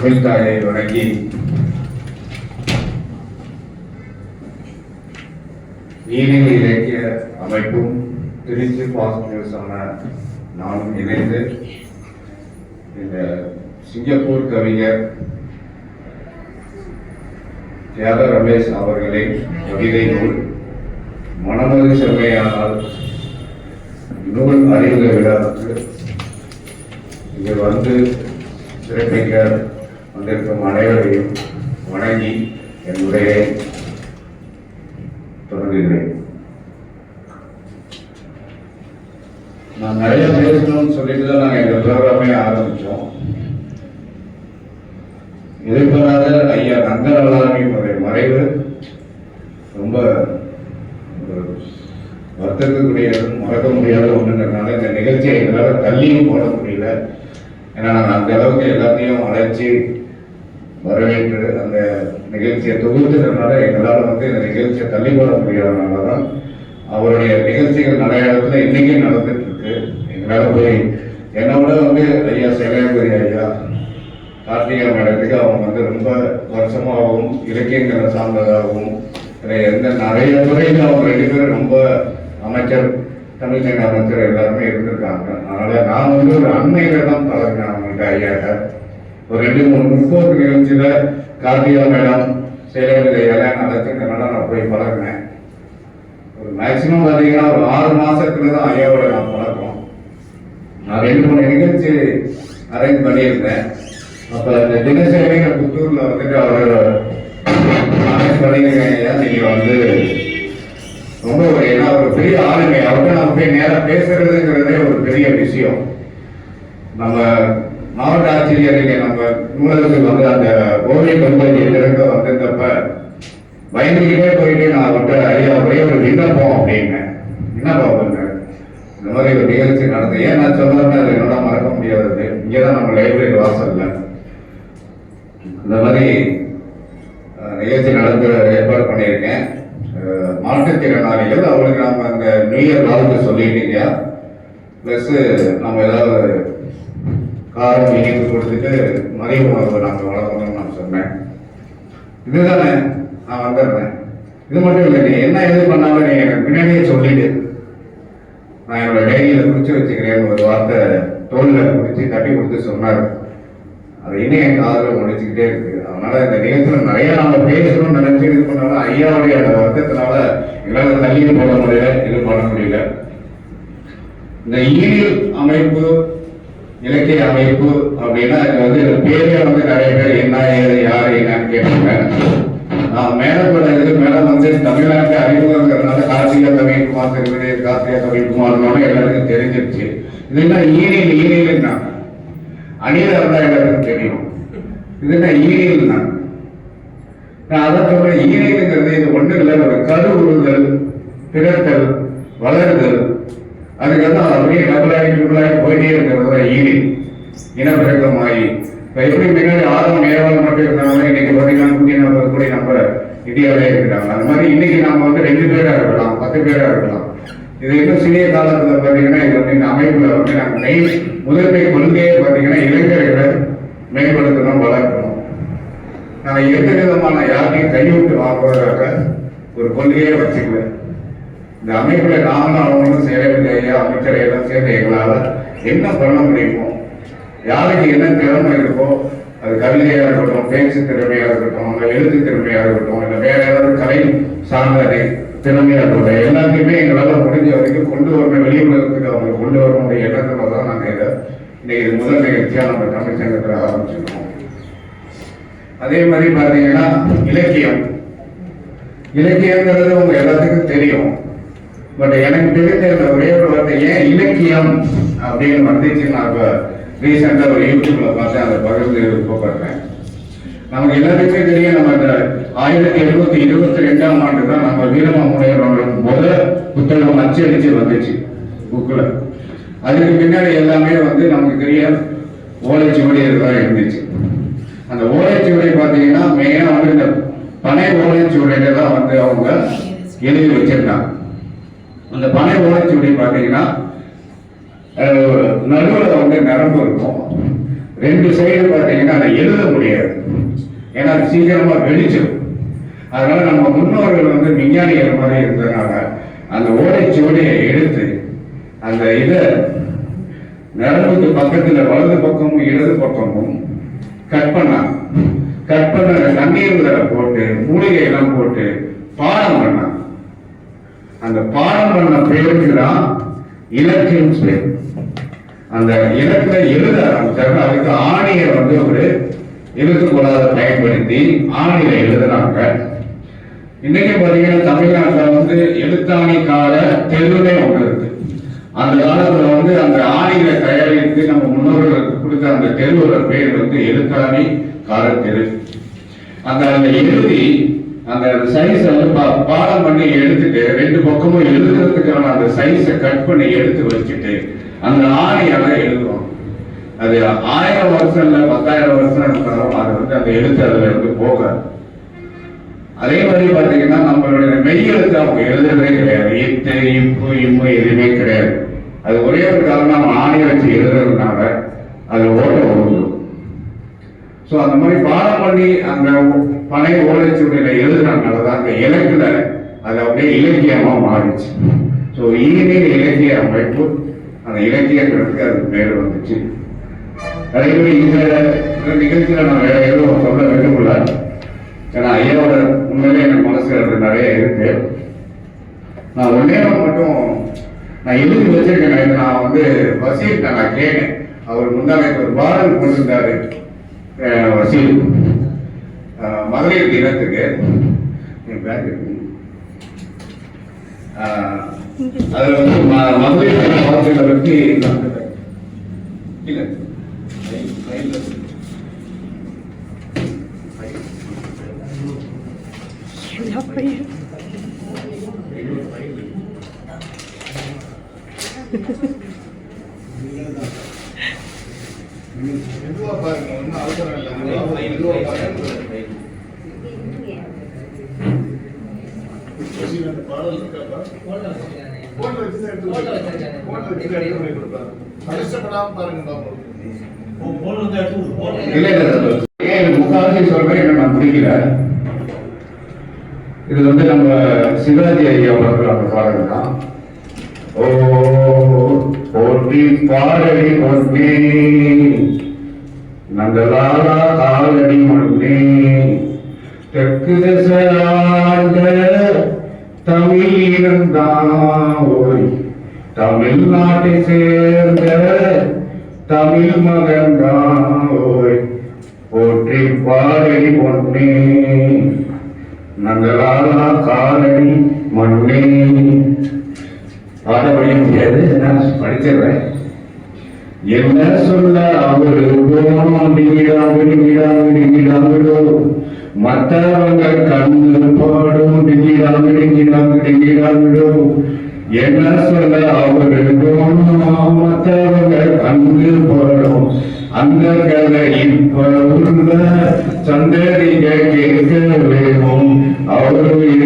தமிழ் வணங்கி நீரில் இலக்கிய அமைப்பும் திருச்சி பாஸ் நானும் இணைந்து இந்த சிங்கப்பூர் கவிஞர் தியாக ரமேஷ் அவர்களின் கவிதை நூல் மனமது செம்மையானால் நூல் அறிவுக விழாவுக்கு இங்கே வந்து சிறப்பிக்க வந்திருக்கும் அனைவரையும் வணங்கி என் உரையை தொடங்குகிறேன். நான் நிறைய பேசணும்னு சொல்லிட்டு தான் நாங்கள் இந்த ப்ரோக்ராமே ஆரம்பித்தோம் எதிர்பாராத ஐயா நந்தனலாமியினுடைய மறைவு ரொம்ப ஒரு வருத்தத்துக்குரியதும் மறக்க முடியாத ஒன்றுன்றதுனால இந்த நிகழ்ச்சியை எங்களால் தள்ளியும் போட முடியல. ஏன்னா நாங்கள் அந்த அளவுக்கு எல்லாத்தையும் அழைச்சி வரவேற்று அந்த நிகழ்ச்சியை தொகுத்ததுனால எங்களால் வந்து இந்த நிகழ்ச்சியை தள்ளி போட முடியாதனால தான் அவருடைய நிகழ்ச்சிகள் நிறைய இன்றைக்கும் நடந்துட்டு இருக்கு எங்களால் போய் என்னோட வந்து ஐயா சேகரபுரி ஐயா கார்த்திகா மேடத்துக்கு அவங்க வந்து ரொம்ப வருஷமாகவும் இலக்கியங்களை சார்ந்ததாகவும் எந்த நிறைய துறையில் அவங்க ரெண்டு பேரும் ரொம்ப அமைச்சர் தமிழ்ச்சங்க அமைச்சர் எல்லாருமே இருந்திருக்காங்க. அதனால நான் வந்து ஒரு அண்மையில தான் பழகினேன் அவங்கள்ட்ட ஐயாட்ட. ஒரு ரெண்டு மூணு முற்போக்கு நிகழ்ச்சியில கார்த்திகா மேடம் சேலவில் எல்லாம் நடத்துங்கிறனால நான் போய் பழகினேன். ஒரு மேக்சிமம் பார்த்தீங்கன்னா ஒரு ஆறு மாசத்துல தான் ஐயாவோட நான் பழக்கம். நான் ரெண்டு மூணு நிகழ்ச்சி அரேஞ்ச் பண்ணியிருந்தேன். அப்ப இந்த தினசேவைங்க புத்தூர்ல வந்துட்டு அவர் அரேஞ்ச் பண்ணியிருக்கேன் ஐயா. நீங்க வந்து ரொம்ப ஒரு ஏன்னா ஒரு பெரிய ஆளுமை அவர்கிட்ட நம்ம போய் நேரம் பேசுறதுங்கிறதே ஒரு பெரிய விஷயம். நம்ம மாவட்ட ஆட்சியருக்கு நம்ம நூலகத்துக்கு வந்து அந்த ஓவிய கண்காட்சி திறக்க வந்திருந்தப்ப பயந்துக்கிட்டே போயிட்டு நான் அவர்கிட்ட ஐயா ஒரே ஒரு விண்ணப்பம் அப்படின்னேன் என்னப்பா பண்றேன் இந்த மாதிரி ஒரு நிகழ்ச்சி நடந்தது ஏன் நான் சொன்னேன் அது என்னோட மறக்க முடியாதது. இங்கே தான் நம்ம லைப்ரரி வாசல்ல. இந்த மாதிரி நிகழ்ச்சி நடந்து ஏற்பாடு பண்ணியிருக்கேன். மாற்றுத்திறனாளிகள் அவங்களுக்கு நம்ம அந்த நியூ இயர் வாழ்த்து சொல்லிட்டீங்க ப்ளஸ்ஸு நம்ம ஏதாவது காரம் இனிப்பு கொடுத்துட்டு மதிய உணவு நாங்கள் வளர்க்கணும்னு நான் சொன்னேன். இதுதானே நான் வந்துடுறேன் இது மட்டும் இல்லை நீ என்ன எது பண்ணாலும் நீ எனக்கு பின்னாடியே சொல்லிட்டு நான் என்னோட டைரியில் குறிச்சு வச்சுக்கிறேன்னு ஒரு வார்த்தை தோலில் குறிச்சு தட்டி கொடுத்து சொன்னார். அது இன்னும் என் காதில் முடிச்சுக்கிட்டே இருக்கு. அதனால இந்த நிகழ்ச்சியில் நிறைய நாம பேசணும்னு நினைச்சு இது பண்ணாலும் ஐயாவுடைய அந்த வருத்தத்தினால எங்களால் தள்ளியும் போட முடியல இது பண்ண முடியல. இந்த ஈடில் அமைப்பு இலக்கிய அமைப்பு அப்படின்னா இது வந்து பேரே வந்து நிறைய பேர் என்ன ஏது யார் என்னன்னு கேட்டாங்க நான் மேலப்பட இது மேடம் வந்து தமிழ்நாட்டில் அறிமுகங்கிறதுனால கார்த்திகா தமிழ்குமார் திருவிழி கார்த்திகா தமிழ்குமார்னு எல்லாருக்கும் தெரிஞ்சிருச்சு. இது என்ன ஈரில் அணியில் இருந்தால் எல்லாருக்கும் தெரியும். இது என்ன நான் அதை தவிர ஈரில்ங்கிறது இது ஒன்றும் இல்லை ஒரு கரு உருதல் பிறத்தல் வளர்தல் அதுக்கு வந்து அப்படியே டபுளாகி ட்ரிபிளாகி போயிட்டே இருக்கிறது தான் ஈடு. இனப்பெருக்கமாகி இப்போ எப்படி முன்னாடி ஆறும் நேரம் மட்டும் இருந்தாங்க இன்னைக்கு பார்த்தீங்கன்னா குட்டி நபர் கூட நம்ம இந்தியாவிலே இருக்கிறாங்க. அந்த மாதிரி இன்னைக்கு நம்ம வந்து ரெண்டு பேராக இருக்கலாம் பத்து பேராக இருக்கலாம். இது இன்னும் சிறிய காலத்தில் பார்த்தீங்கன்னா இது வந்து இந்த அமைப்புல வந்து நாங்கள் மெயின் முதன்மை கொள்கையே பார்த்தீங்கன்னா இளைஞர்களை மேம்படுத்தணும் வளர்க்கணும். நான் எந்த விதமான யாரையும் கைவிட்டு வாங்குவதாக ஒரு கொள்கையே வச்சுக்குவேன் இந்த அமைப்புல நாங்களும் அவங்களும் சேரவில்லை ஐயா அமைச்சரை எல்லாம் சேர்ந்து எங்களால என்ன பண்ண முடியுமோ யாருக்கு என்ன திறமை இருக்கோ அது கவிதையா இருக்கட்டும் பேச்சு திறமையா இருக்கட்டும் இல்ல எழுத்து திறமையா இருக்கட்டும் இல்ல வேற ஏதாவது கலை சார்ந்த திறமையாக திறமையா இருக்கட்டும் எல்லாத்தையுமே எங்களால முடிஞ்ச வரைக்கும் கொண்டு வரணும் வெளி உலகத்துக்கு அவங்க கொண்டு வரணுடைய எண்ணத்துல தான் நாங்க இதை இன்னைக்கு இது முதல் நிகழ்ச்சியா நம்ம தமிழ் சங்கத்துல ஆரம்பிச்சிருக்கோம். அதே மாதிரி பாத்தீங்கன்னா இலக்கியம். இலக்கியங்கிறது உங்க எல்லாத்துக்கும் தெரியும். பட் எனக்கு தெரிஞ்ச ஒரே ஒரு வார்த்தை ஏன் இலக்கியம்? அப்படின்னு வந்துச்சு நான் இப்போ ரீசெண்டாக ஒரு யூடியூப்ல பார்த்தேன் அதை பகிர்ந்து விருப்பப்படுறேன் நமக்கு எல்லாருக்குமே தெரியும் நம்ம இந்த ஆயிரத்தி எழுநூத்தி இருபத்தி ரெண்டாம் ஆண்டு தான் நம்ம வீரமா வீரமாமுனையரோட முதல் புத்தகம் அச்சடிச்சு வந்துச்சு புக்கில் அதுக்கு பின்னாடி எல்லாமே வந்து நமக்கு தெரிய ஓலைச்சுவடிகள் தான் இருந்துச்சு. அந்த ஓலைச்சுவடி பார்த்தீங்கன்னா மெயினாக வந்து இந்த பனை ஓலைச்சுவடியில தான் வந்து அவங்க எழுதி வச்சிருந்தாங்க. அந்த பனை ஓலைச்சுவடி பார்த்தீங்கன்னா நடுவில் வந்து நரம்பு இருக்கும். ரெண்டு சைடு பார்த்தீங்கன்னா அதை எழுத முடியாது. ஏன்னா அது சீக்கிரமாக வெளிச்சிடும். அதனால நம்ம முன்னோர்கள் வந்து விஞ்ஞானிகள் மாதிரி இருந்ததுனால அந்த ஓலைச்சுவடியை எடுத்து அந்த இதை நரம்புக்கு பக்கத்தில் வலது பக்கமும் இடது பக்கமும் கட் பண்ணாங்க கட் பண்ண தண்ணீர்ல போட்டு மூலிகை எல்லாம் போட்டு பாடம் பண்ணாங்க அந்த பாடம் பண்ண பேருக்கு தான் இலக்கியம் பேர். அந்த இலக்கில எழுத ஆரம்பிச்சாங்க. அதுக்கு ஆணையை வந்து ஒரு எழுத்துக்கூடாத பயன்படுத்தி ஆணையில எழுதுனாங்க இன்னைக்கு பார்த்தீங்கன்னா தமிழ்நாட்டில் வந்து எழுத்தாணி தெருவே ஒன்று இருக்கு. அந்த காலத்துல வந்து அந்த ஆணையில தயாரித்து நம்ம முன்னோர்களுக்கு கொடுத்த அந்த தெருவோட பேர் வந்து எழுத்தாணி கால தெரு. அந்த அந்த எழுதி அந்த சைஸை வந்து பா- பாடம் பண்ணி எடுத்துட்டு ரெண்டு பக்கமும் எழுதுறதுக்கான அந்த சைஸை கட் பண்ணி எடுத்து வச்சுட்டு அந்த ஆணையெல்லாம் எழுதுவோம் அது ஆயிரம் வருஷம் இல்ல பத்தாயிரம் வருஷம் இருந்தாலும் அது வந்து அந்த எழுத்து அதுல இருந்து போகாது. அதே மாதிரி பாத்தீங்கன்னா நம்மளுடைய மெய்யெழுத்து அவங்க எழுதுறதே கிடையாது. இத்து இப்பு இம்மு எதுவுமே கிடையாது. அது ஒரே ஒரு காரணம் ஆணையை வச்சு எழுதுறதுனால அது ஓட்ட ஸோ அந்த மாதிரி பாடம் பண்ணி அந்த பனை ஓலைச்சுவடியில எழுதுனாங்க தான் அந்த இலக்குல அது அப்படியே இலக்கியமா மாறிச்சு ஸோ ஈனின் இலக்கிய அமைப்பு அந்த இலக்கியங்கிறதுக்கு அது பேர் வந்துச்சு. அதே மாதிரி இந்த நிகழ்ச்சியில நான் வேற எதுவும் சொல்ல விரும்பல. ஏன்னா ஐயாவோட உண்மையிலே எனக்கு மனசுல அது நிறைய இருக்கு. நான் ஒன்னே மட்டும் நான் எழுதி வச்சிருக்கேன். நான் வந்து வசீல் நான் கேட்டேன். அவர் முன்னாடி ஒரு பாடல் கொண்டிருந்தாரு வசீல் மகளிர் தினத்துக்கு என் பேக் அதில் வந்து மகளிர் தின பற்றி இல்லை மெதுவா பாருங்க ஒன்றும் அவசரம் இல்லை மெதுவா மெதுவா பாருங்க இது முக்காவாசி சொல்றேன் நான் பிடிக்கல இது வந்து நம்ம சிவாஜி ஐயா அவர்கள் அந்த பாடல் தான் ஓ போற்றி பாடடி பொன்னே நங்களாரா காலடி மண்ணே தெற்கு திசையாண்ட தமிழ் இருந்தாய் தமிழ்நாட்டை சேர்ந்த தமிழ் மகன்தானோய். போற்றி பாடடி பொன்னே. நங்களாரா காலடி மண்ணே பாட படிக்க முடியாது. நான் படிச்சிடுறேன். என்ன சொல்ல? அவரு டிங்கிடாங்கிடாங்கிடாங்கிடோ மற்றவங்க கண்ணு பாடும் டிங்கிடாங்க என்ன சொல்ல அவரு மற்றவங்க கண்ணு பாடும். அந்த கதை இப்ப உள்ள சந்தேகிங்க கேட்க வேணும். அவரு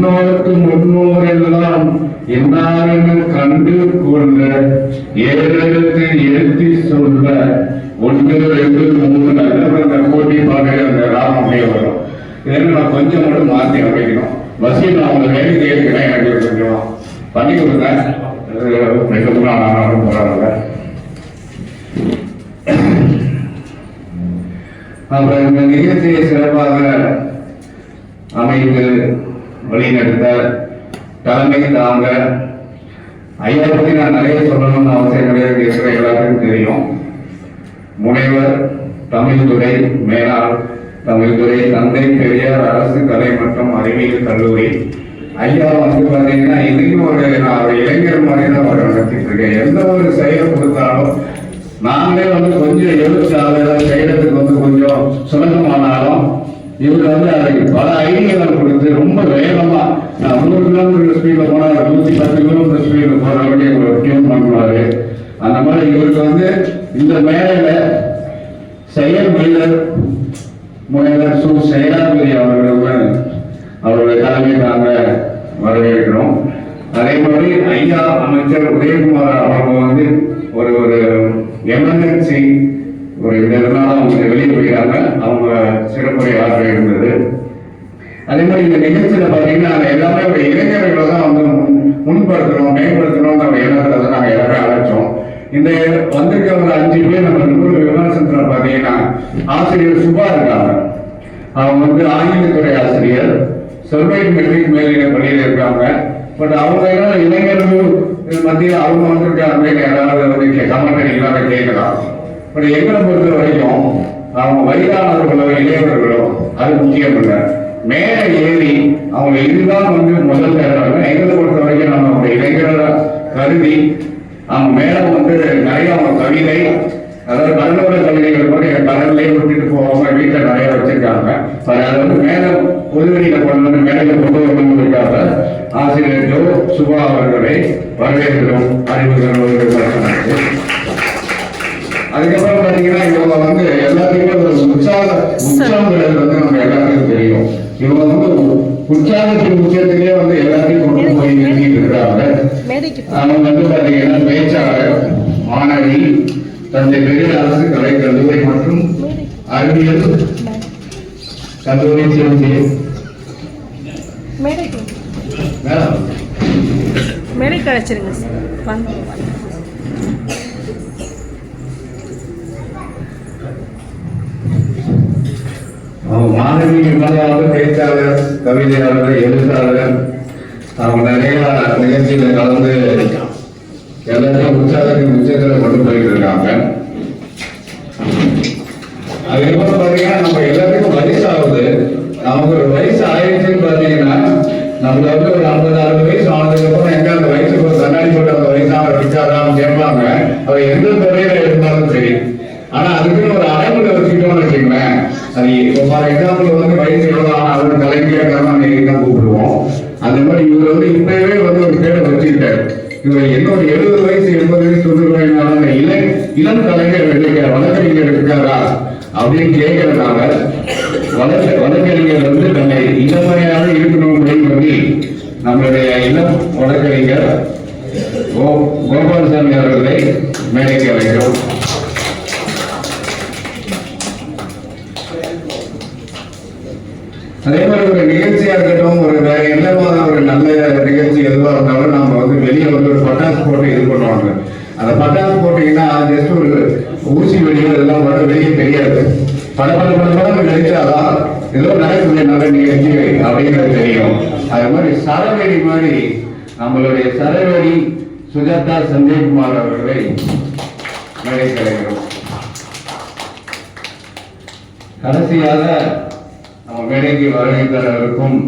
முன்னோருக்கு முன்னோர் எல்லாம் கண்டு கொள்ள ஏறெடுத்து எழுத்தி சொல்ல ஒன்று ரெண்டு மூணு அந்த கோட்டி பாடுற அந்த ராமமே வரும் இதெல்லாம் நான் கொஞ்சம் மட்டும் மாற்றி அமைக்கணும். வசீல் நான் உங்க வேலை கேட்கிறேன் எனக்கு கொஞ்சம் பண்ணி கொடுங்க. அது மிகவும் நான் அப்புறம் இந்த நிகழ்ச்சியை சிறப்பாக அமைந்து வழிநடத்த தலைமை தாங்க. ஐயா பத்தி நான் நிறைய சொல்லணும்னு அவசியம் கிடையாது இருக்கிற எல்லாருக்கும் தெரியும். முனைவர் தமிழ்துறை மேலாள் தமிழ்துறை தந்தை பெரியார் அரசு கலை மற்றும் அறிவியல் கல்லூரி. ஐயா வந்து பாத்தீங்கன்னா இன்னைக்கும் ஒரு நான் ஒரு இளைஞர் மாதிரி தான் அவர் நடத்திட்டு இருக்கேன் எந்த ஒரு செயலை கொடுத்தாலும் நாங்களே வந்து கொஞ்சம் எழுத்தாளர் செயலத்துக்கு வந்து கொஞ்சம் சுதந்தமானாலும் இவர் வந்து அதுக்கு பல ஐடியாவை கொடுத்து ரொம்ப வேகமா அறுநூறு கிலோமீட்டர் ஸ்பீட்ல போனா நூத்தி பத்து கிலோமீட்டர் ஸ்பீட்ல போற வழியை டியூன் பண்ணுவாரு. அந்த மாதிரி இவருக்கு வந்து இந்த மேடையில செயல் முயலர் முயலர் சு. செயலாபதி அவர்களுடன் அவருடைய தலைமை நாங்க வரவேற்கிறோம். அதே மாதிரி ஐயா அமைச்சர் உதயகுமார் அவங்க வந்து ஒரு ஒரு எமர்ஜென்சி ஒரு இதனால அவங்க வெளியே போயிடாங்க அவங்க சிறப்புரை இருந்தது. அதே மாதிரி இந்த நிகழ்ச்சியில பாத்தீங்கன்னா நாங்க எல்லாமே ஒரு இளைஞர்களை தான் வந்து முன்படுத்தணும் மேம்படுத்தணும் நம்ம எண்ணத்துல தான் நாங்க எல்லாமே அழைச்சோம். இந்த வந்திருக்க ஒரு அஞ்சு பேர் நம்ம நூறு விமர்சனத்துல பாத்தீங்கன்னா ஆசிரியர் சுபா இருக்காங்க. அவங்க வந்து ஆங்கிலத்துறை ஆசிரியர் செல்வைட் மெட்ரிக் மேல்நிலை பள்ளியில் இருக்காங்க. பட் அவங்க எல்லாம் இளைஞர்கள் மத்தியில் அவங்க வந்திருக்காங்க. யாராவது வந்து கமெண்ட் இல்லாத கேட்கலாம். பட் எங்களை பொறுத்த வரைக்கும் அவங்க வயதானவர்களோ இளையவர்களோ அது முக்கியம் இல்லை மேலே ஏறி அவங்க இதுதான் வந்து முதல் தேர்தல் எங்களை பொறுத்த வரைக்கும் நம்ம அவங்க இளைஞர்களை கருதி அவங்க மேல வந்து நிறைய அவங்க கவிதை அதாவது கடலோர கவிதைகள் கூட என் கடல்லே விட்டுட்டு போவாங்க வீட்டில் நிறைய வச்சிருக்காங்க. அதை வந்து மேல பொதுவெளியில கொண்டு வந்து மேலே கொண்டு வரணுங்கிறதுக்காக ஆசிரியர் ஜோ சுபா அவர்களை வரவேற்கிறோம். அறிவுகள் அதுக்கப்புறம் பாத்தீங்கன்னா இவங்க வந்து எல்லாத்தையுமே ஒரு உற்சாக உற்சாகங்கள் வந்து நம்ம எல்லாத்துக்கும் தெரியும் இவங்க வந்து உற்சாகத்தின் உச்சத்திலே வந்து எல்லாத்தையும் கொண்டு போய் நிறுத்திட்டு இருக்காங்க வந்து பாத்தீங்கன்னா பேச்சாளர் மாணவி தந்தை பெரிய அரசு கலை கல்லூரி மற்றும் அறிவியல் கல்லூரி சேர்ந்து. வாங்க. அவங்க மாணவி விமலாவது பேச்சாளர் கவிதையாளர் எழுத்தாளர் அவங்க நிறைய நிகழ்ச்சியில கலந்து எல்லாத்தையும் உற்சாகத்தின் உச்சத்தில் கொண்டு போயிட்டு இருக்காங்க. அதுக்கப்புறம் பாத்தீங்கன்னா நம்ம எல்லாத்துக்கும் வயசு ஆகுது நமக்கு ஒரு வயசு ஆயிடுச்சுன்னு பாத்தீங்கன்னா நம்மள வந்து ஒரு ஐம்பது அறுபது வயசு ஆனதுக்கு அப்புறம் எங்க அந்த வயசுக்கு ஒரு கண்ணாடி போட்டு அந்த வயசானவர் இருக்காரான்னு கேட்பாங்க. அவர் எந்த துறையில இருந்தாலும் சரி. ஆனா அதுக்குன்னு ஒரு அடைமுறை வச்சுக்கிட்டோம்னு வச்சுங்களேன் அது ஃபார் எக்ஸாம்பிள் இவர் என்னோட எழுபது வயசு எண்பது வயசு தொண்ணூறு இளம் இளம் கலைஞர் இருக்கார் வழக்கறிஞர் இருக்காரா? அப்படின்னு கேட்கறதுனால வழக்க வழக்கறிஞர் வந்து தன்னை இளமையாக இருக்கணும் அப்படின்னு சொல்லி நம்மளுடைய இளம் வழக்கறிஞர் கோ கோபாலசாமி அவர்களை மேடைக்கு அழைக்கிறோம். அதே மாதிரி ஒரு நிகழ்ச்சியா இருக்கட்டும் ஒரு வேற ஒரு நல்ல எதுவாக இருந்தாலும் நம்ம வந்து வெளியே வந்து ஒரு பட்டாசு போட்டு இது பண்ணுவாங்க. அந்த பட்டாசு போட்டீங்கன்னா ஜஸ்ட் ஒரு ஊசி வெடிகள் இதெல்லாம் வர வெளியே தெரியாது. பல பல பல படம் நினைச்சாதான் ஏதோ நடக்கக்கூடிய நல்ல நிகழ்ச்சி அப்படிங்கிறது தெரியும். அது மாதிரி சரவெடி மாதிரி நம்மளுடைய சரவெடி சுஜாதா சஞ்சய்குமார் அவர்களை மேடை கடைசியாக நம்ம மேடைக்கு வருகின்றவர்களுக்கும்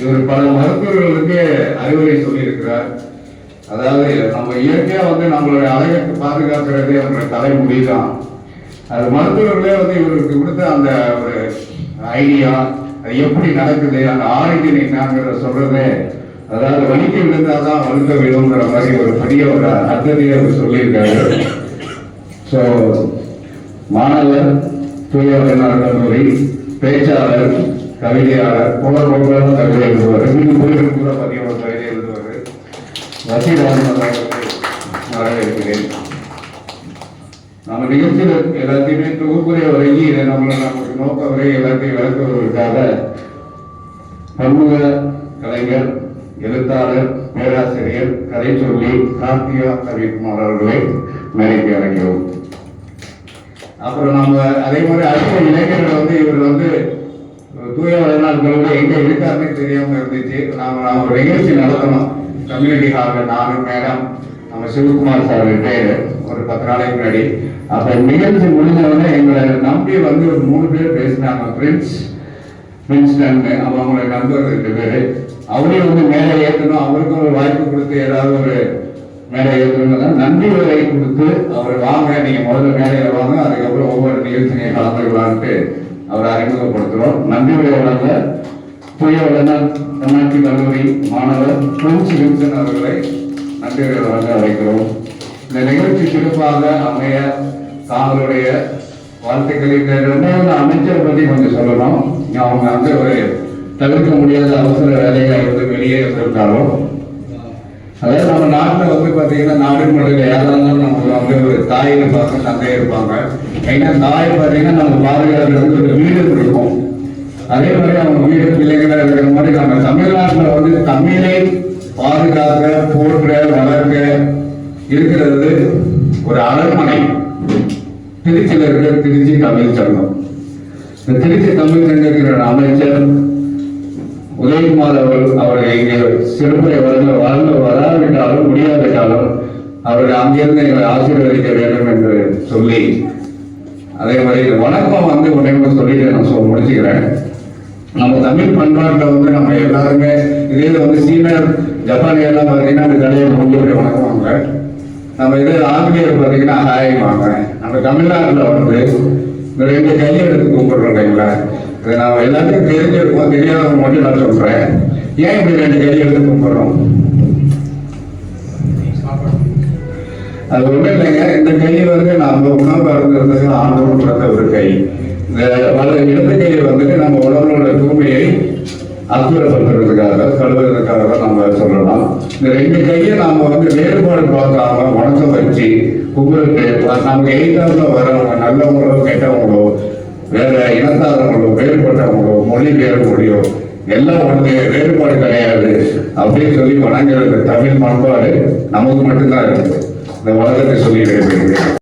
இவர் பல மருத்துவர்களுக்கு அறிவுரை சொல்லியிருக்கிறார். அதாவது நம்ம இயற்கையா வந்து நம்மளுடைய அழகை பாதுகாக்கிறது நம்மளுடைய தலைமுடி தான் அது மருத்துவர்களே வந்து இவருக்கு கொடுத்த அந்த ஒரு ஐடியா அது எப்படி நடக்குது அந்த ஆரோக்கியம் என்னங்கிறத சொல்றதே அதாவது வலிக்க விழுந்தாதான் வலுக்க விழுங்கிற மாதிரி ஒரு பெரிய ஒரு அர்த்தத்தையே அவர் சொல்லியிருக்காரு. ஸோ மாணவர் தூயவர்கள் கல்லூரி பேச்சாளர் கவிதையாளர் புலர்வங்களும் கவிதை எழுதுவார் இன்னும் புலிகள் கூட பதிவு கவிதை எழுதுவார் வசீராஜன் வரவேற்கிறேன். நம்ம நிகழ்ச்சியில் எல்லாத்தையுமே தொகுப்புரை வழங்கி இதை நம்ம நமக்கு நோக்க வரை எல்லாத்தையும் விளக்குவதற்காக பன்முக கலைஞர் எழுத்தாளர் பேராசிரியர் கதை சொல்லி கார்த்திகா கவிக்குமார் அவர்களை மேடைக்கு அழைக்கிறோம். அப்புறம் நம்ம அதே மாதிரி அடுத்த இளைஞர்கள் வந்து இவர் வந்து தூய வளர்நாட்களோட எங்க இருக்காருன்னு தெரியாம இருந்துச்சு. நாம நாம ஒரு நிகழ்ச்சி நடத்தணும். கம்யூனிட்டி ஹாலில் நானும் மேடம் நம்ம சிவகுமார் சார் ரிட்டையர் ஒரு பத்து நாளைக்கு முன்னாடி. அப்ப நிகழ்ச்சி முடிஞ்ச உடனே எங்களை நம்பி வந்து ஒரு மூணு பேர் பேசினாங்க. பிரின்ஸ் பிரின்ஸ்டன் அவங்களோட நண்பர் ரெண்டு பேரு. அவரையும் வந்து மேலே ஏற்றணும் அவருக்கும் ஒரு வாய்ப்பு கொடுத்து ஏதாவது ஒரு மேலே ஏற்றணும் நன்றி உரை கொடுத்து அவர் வாங்க நீங்க முதல்ல மேடையில வாங்க அதுக்கப்புறம் ஒவ்வொரு நிகழ்ச்சியை கலந்துக்கலான்ட்டு அவரை அறிமுகப்படுத்துகிறோம். நன்றி உரை வழங்க தன்னாட்சி கல்லூரி மாணவர் பிரின்ஸ் வின்சன் அவர்களை நன்றி வழங்க அழைக்கிறோம். இந்த நிகழ்ச்சி சிறப்பாக அமைய தாங்களுடைய வாழ்த்துக்களை ரெண்டாவது அமைச்சர் பற்றி கொஞ்சம் சொல்லணும். அவங்க வந்து ஒரு தவிர்க்க முடியாத அவசர வேலையாக வந்து வெளியே இருந்திருந்தாலும் அதாவது நம்ம நாட்டில் வந்து பார்த்தீங்கன்னா நாடு முறையில் யாராக இருந்தாலும் நமக்கு வந்து ஒரு தாய் இருப்பாங்க தந்தை இருப்பாங்க. ஏன்னா தாய் பார்த்தீங்கன்னா நம்ம பாதுகாக்கிறதுக்கு ஒரு வீடு இருக்கும் அதே மாதிரி அவங்க வீடு பிள்ளைங்களா இருக்கிற மாதிரி நம்ம தமிழ்நாட்டில் வந்து தமிழை பாதுகாக்க போற்ற வளர்க்க இருக்கிறது ஒரு அரண்மனை. திருச்சியில் இருக்கிற திருச்சி தமிழ் சங்கம். இந்த திருச்சி தமிழ் இருக்கிற அமைச்சர் உதயகுமார் அவர்கள் அவர்கள் இங்கே சிறுமுறை வளர்ந்து வளர்ந்து வராவிட்டாலும் முடியாவிட்டாலும் அவர்கள் அங்கிருந்து எங்களை ஆசீர்வதிக்க வேண்டும் என்று சொல்லி அதே மாதிரி வணக்கம் வந்து உடனே சொல்லிட்டு நான் சொல்ல முடிச்சுக்கிறேன். நம்ம தமிழ் பண்பாட்டில் வந்து நம்ம எல்லாருமே இதே வந்து சீனர் ஜப்பானியெல்லாம் பார்த்தீங்கன்னா அந்த கடையை முடிஞ்ச வணக்கமாங்க நம்ம இது ஆங்கிலேயர் பார்த்தீங்கன்னா ஹாய் வாங்க நம்ம தமிழ்நாட்டில் வந்து இந்த ரெண்டு கையை எடுத்து கும்பிடுறோம் இல்லைங்களா? இதை நம்ம எல்லாத்தையும் தெரிஞ்சிருக்கோம் தெரியாதவங்க மட்டும் நான் சொல்றேன். ஏன் இப்படி ரெண்டு கையை எடுத்து கும்பிடுறோம்? அது ஒண்ணும் இல்லைங்க. இந்த கை வந்து நம்ம உணவு அருந்துறதுக்கு ஆண்டவன் ஒரு கை. இந்த இடது கை வந்துட்டு நம்ம உடம்போட தூய்மையை அற்புதப்படுத்துறதுக்காக கழுவுறதுக்காக தான் நம்ம சொல்லலாம். இந்த ரெண்டு கையை நாம வந்து வேறுபாடு பார்க்காம வணக்கம் வச்சு கும்பிட்டு நமக்கு எய்தாப்புல வரவங்க நல்லவங்களோ கெட்டவங்களோ வேற இனத்தாரங்களோ வேறுபட்டவங்களோ மொழி வேறுபடியோ எல்லாம் ஒன்று வேறுபாடு கிடையாது அப்படின்னு சொல்லி வணங்குறது தமிழ் பண்பாடு நமக்கு மட்டும்தான் இருக்குது. இந்த உலகத்தை சொல்லி